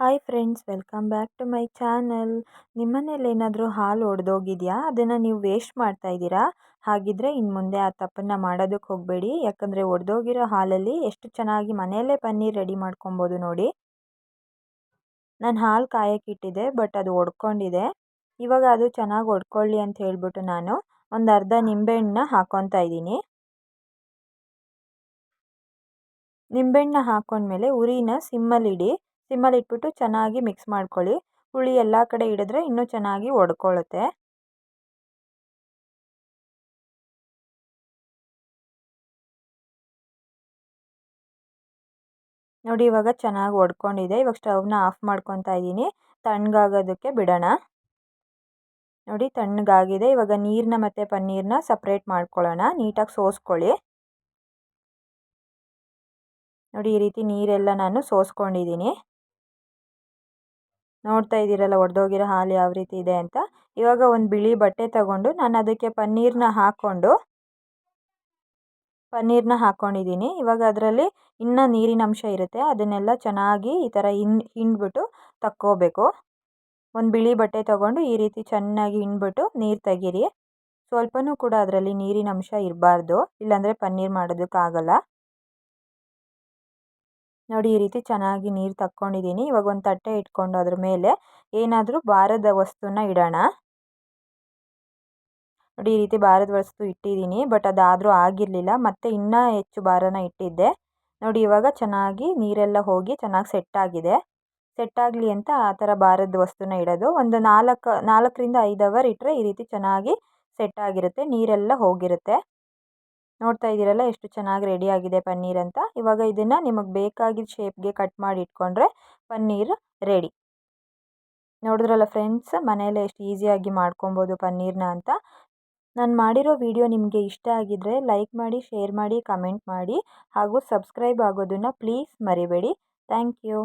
Hi friends welcome back to my channel ನಿಮ್ಮನೇಲಿ ಏನಾದರೂ ಹಾಲು ಒಡೆದೋಗಿದೆಯಾ? ಅದನ್ನು ನೀವು ವೇಸ್ಟ್ ಮಾಡ್ತಾ ಇದ್ದೀರಾ? ಹಾಗಿದ್ರೆ ಇನ್ನು ಮುಂದೆ ಆ ತಪ್ಪನ್ನು ಮಾಡೋದಕ್ಕೆ ಹೋಗಬೇಡಿ. ಯಾಕಂದರೆ ಒಡೆದೋಗಿರೋ ಹಾಲಲ್ಲಿ ಎಷ್ಟು ಚೆನ್ನಾಗಿ ಮನೆಯಲ್ಲೇ ಪನ್ನೀರ್ ರೆಡಿ ಮಾಡ್ಕೊಬೋದು ನೋಡಿ. ನಾನು ಹಾಲು ಕಾಯಕ್ಕಿಟ್ಟಿದ್ದೆ ಬಟ್ ಅದು ಒಡ್ಕೊಂಡಿದೆ. ಇವಾಗ ಅದು ಚೆನ್ನಾಗಿ ಒಡ್ಕೊಳ್ಳಿ ಅಂತ ಹೇಳಿಬಿಟ್ಟು ನಾನು ಒಂದು ಅರ್ಧ ನಿಂಬೆಹಣ್ಣನ್ನ ಹಾಕ್ಕೊತಾ ಇದ್ದೀನಿ. ನಿಂಬೆಹಣ್ಣ ಹಾಕೊಂಡ್ಮೇಲೆ ಉರಿನ ಸಿಮ್ಮಲ್ಲಿಡಿ ಸಿಮ್ಮಲ್ಲಿ ಇಟ್ಬಿಟ್ಟು ಚೆನ್ನಾಗಿ ಮಿಕ್ಸ್ ಮಾಡ್ಕೊಳ್ಳಿ. ಹುಳಿ ಎಲ್ಲ ಕಡೆ ಹಿಡಿದ್ರೆ ಇನ್ನೂ ಚೆನ್ನಾಗಿ ಒಡ್ಕೊಳ್ಳುತ್ತೆ ನೋಡಿ ಇವಾಗ ಚೆನ್ನಾಗಿ ಒಡ್ಕೊಂಡಿದೆ. ಇವಾಗ ಸ್ಟವ್ನ ಆಫ್ ಮಾಡ್ಕೊತಾ ಇದ್ದೀನಿ. ತಣ್ಣಗಾಗೋದಕ್ಕೆ ಬಿಡೋಣ. ನೋಡಿ ತಣ್ಣಗಾಗಿದೆ. ಇವಾಗ ನೀರನ್ನ ಮತ್ತು ಪನ್ನೀರನ್ನ ಸಪ್ರೇಟ್ ಮಾಡ್ಕೊಳ್ಳೋಣ. ನೀಟಾಗಿ ಸೋಸ್ಕೊಳ್ಳಿ. ನೋಡಿ ಈ ರೀತಿ ನೀರೆಲ್ಲ ನಾನು ಸೋಸ್ಕೊಂಡಿದ್ದೀನಿ. ನೋಡ್ತಾ ಇದ್ದೀರಲ್ಲ, ಒಡೆದೋಗಿರೋ ಹಾಲು ಯಾವ ರೀತಿ ಇದೆ ಅಂತ. ಇವಾಗ ಒಂದು ಬಿಳಿ ಬಟ್ಟೆ ತಗೊಂಡು ನಾನು ಅದಕ್ಕೆ ಪನ್ನೀರನ್ನ ಹಾಕ್ಕೊಂಡು ಪನ್ನೀರನ್ನ ಹಾಕ್ಕೊಂಡಿದ್ದೀನಿ ಇವಾಗ ಅದರಲ್ಲಿ ಇನ್ನೂ ನೀರಿನ ಅಂಶ ಇರುತ್ತೆ. ಅದನ್ನೆಲ್ಲ ಚೆನ್ನಾಗಿ ಈ ಥರ ಹಿಂ ಹಿಂಡ್ಬಿಟ್ಟು ತಕ್ಕೋಬೇಕು. ಒಂದು ಬಿಳಿ ಬಟ್ಟೆ ತಗೊಂಡು ಈ ರೀತಿ ಚೆನ್ನಾಗಿ ಹಿಂಡ್ಬಿಟ್ಟು ನೀರು ತೆಗೀರಿ. ಸ್ವಲ್ಪನೂ ಕೂಡ ಅದರಲ್ಲಿ ನೀರಿನ ಅಂಶ ಇರಬಾರ್ದು. ಇಲ್ಲಾಂದರೆ ಪನ್ನೀರ್ ಮಾಡೋದಕ್ಕಾಗಲ್ಲ. ನೋಡಿ, ಈ ರೀತಿ ಚೆನ್ನಾಗಿ ನೀರು ತಕ್ಕೊಂಡಿದ್ದೀನಿ. ಇವಾಗ ಒಂದು ತಟ್ಟೆ ಇಟ್ಕೊಂಡು ಅದ್ರ ಮೇಲೆ ಏನಾದರೂ ಭಾರದ ವಸ್ತುನ ಇಡೋಣ. ನೋಡಿ, ಈ ರೀತಿ ಭಾರದ ವಸ್ತು ಇಟ್ಟಿದ್ದೀನಿ, ಬಟ್ ಅದಾದರೂ ಆಗಿರಲಿಲ್ಲ. ಮತ್ತೆ ಇನ್ನೂ ಹೆಚ್ಚು ಭಾರನ ಇಟ್ಟಿದ್ದೆ. ನೋಡಿ, ಇವಾಗ ಚೆನ್ನಾಗಿ ನೀರೆಲ್ಲ ಹೋಗಿ ಚೆನ್ನಾಗಿ ಸೆಟ್ ಆಗಿದೆ. ಸೆಟ್ ಆಗಲಿ ಅಂತ ಆ ಥರ ಭಾರದ ವಸ್ತುನ ಇಡೋದು. ಒಂದು ನಾಲ್ಕು, ನಾಲ್ಕರಿಂದ ಐದು ಅವರ್ ಇಟ್ಟರೆ ಈ ರೀತಿ ಚೆನ್ನಾಗಿ ಸೆಟ್ ಆಗಿರುತ್ತೆ, ನೀರೆಲ್ಲ ಹೋಗಿರುತ್ತೆ. ನೋಡ್ತಾ ಇದ್ದೀರಲ್ಲ, ಎಷ್ಟು ಚೆನ್ನಾಗಿ ರೆಡಿ ಆಗಿದೆ ಪನ್ನೀರ್ ಅಂತ. ಇವಾಗ ಇದನ್ನು ನಿಮಗೆ ಬೇಕಾಗಿದ್ದ ಶೇಪ್ಗೆ ಕಟ್ ಮಾಡಿ ಇಟ್ಕೊಂಡ್ರೆ ಪನ್ನೀರ್ ರೆಡಿ ನೋಡಿದ್ರಲ್ಲ ಫ್ರೆಂಡ್ಸ್ ಮನೆಯಲ್ಲೇ ಎಷ್ಟು ಈಸಿಯಾಗಿ ಮಾಡ್ಕೊಬೋದು ಪನ್ನೀರ್ನ ಅಂತ. ನಾನು ಮಾಡಿರೋ ವಿಡಿಯೋ ನಿಮಗೆ ಇಷ್ಟ ಆಗಿದ್ದರೆ ಲೈಕ್ ಮಾಡಿ ಶೇರ್ ಮಾಡಿ ಕಮೆಂಟ್ ಮಾಡಿ ಹಾಗೂ ಸಬ್ಸ್ಕ್ರೈಬ್ ಆಗೋದನ್ನು ಪ್ಲೀಸ್ ಮರಿಬೇಡಿ. Thank you